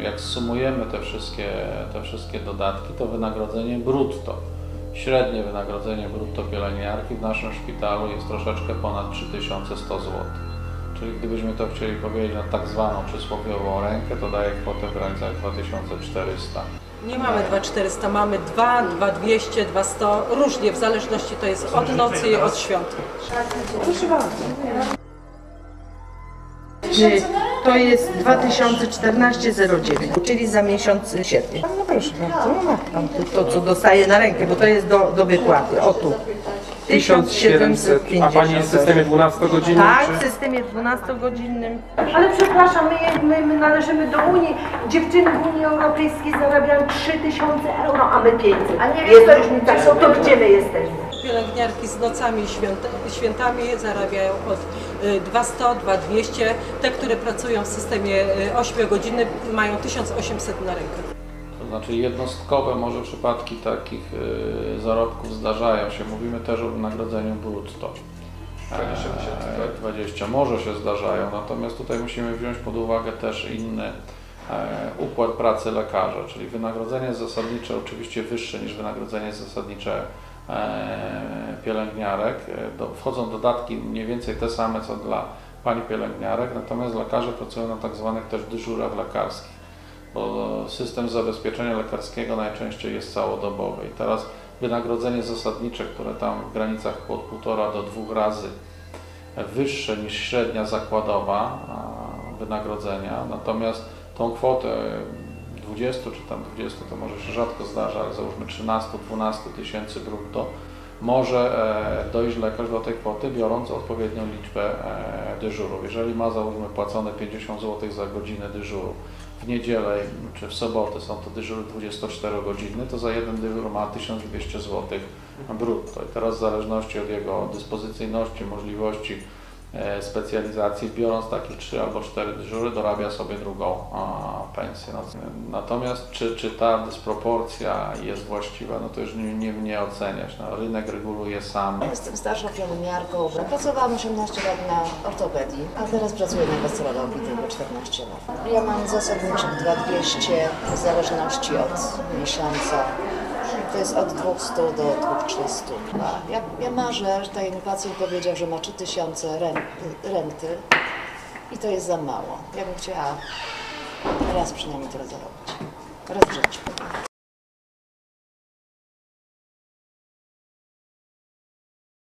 Jak sumujemy te wszystkie, te wszystkie dodatki, to wynagrodzenie brutto, średnie wynagrodzenie brutto pielęgniarki w naszym szpitalu jest troszeczkę ponad 3100 zł. Czyli gdybyśmy to chcieli powiedzieć na tak zwaną przysłowiową rękę, to daje kwotę w granicach 2400. Nie mamy 2400, mamy 2, 2200, 200, różnie, w zależności to jest od nocy i od świąt. Proszę bardzo. Y, To jest 2014-09, czyli za miesiąc sierpień. No proszę bardzo, no ma pan tu to, co dostaje na rękę, bo to jest do, do wypłaty. O tu. 1750. A Pani jest w systemie 12-godzinnym? Tak, czy- w systemie 12-godzinnym. Ale przepraszam, my, my, my należymy do Unii. Dziewczyny w Unii Europejskiej zarabiają 3000 euro, a my 500. A nie jest różnica, to gdzie my jesteśmy? Pielęgniarki z nocami i święta, świętami zarabiają od y, 200, 2200. Te, które pracują w systemie 8 godziny mają 1800 na rękę. To znaczy jednostkowe może przypadki takich y, zarobków zdarzają się. Mówimy też o wynagrodzeniu brutto. 20 tysięcy, tak? E, 20 może się zdarzają, natomiast tutaj musimy wziąć pod uwagę też inny e, układ pracy lekarza, czyli wynagrodzenie zasadnicze oczywiście wyższe niż wynagrodzenie zasadnicze pielęgniarek. E, wchodzą dodatki mniej więcej te same co dla pani pielęgniarek, natomiast lekarze pracują na tak zwanych też dyżurach lekarskich bo system zabezpieczenia lekarskiego najczęściej jest całodobowy. I teraz wynagrodzenie zasadnicze, które tam w granicach od półtora do dwóch razy wyższe niż średnia zakładowa wynagrodzenia, natomiast tą kwotę 20 czy tam 20 to może się rzadko zdarza, ale załóżmy 13-12 tysięcy brutto, może e, dojść lekarz do tej kwoty, biorąc odpowiednią liczbę e, dyżurów. Jeżeli ma załóżmy płacone 50 zł za godzinę dyżuru, w niedzielę czy w sobotę są to dyżury 24 godziny, to za jeden dyżur ma 1200 zł brutto. I teraz w zależności od jego dyspozycyjności, możliwości specjalizacji, biorąc takie 3 albo 4 dyżury, dorabia sobie drugą pensję. Natomiast czy, czy ta dysproporcja jest właściwa, no to już nie, nie mnie oceniać. No, rynek reguluje sam. Jestem starszą pielęgniarką. Pracowałam 18 lat na ortopedii, a teraz pracuję na gastrologii tylko 14 lat. Ja mam zasadniczych 2200 w zależności od miesiąca. To jest od 200 do 2300. A Ja, ja marzę, że mi pacjent powiedział, że ma 3000 ren, renty i to jest za mało. Ja bym chciała raz przynajmniej tyle zarobić. Raz w życiu.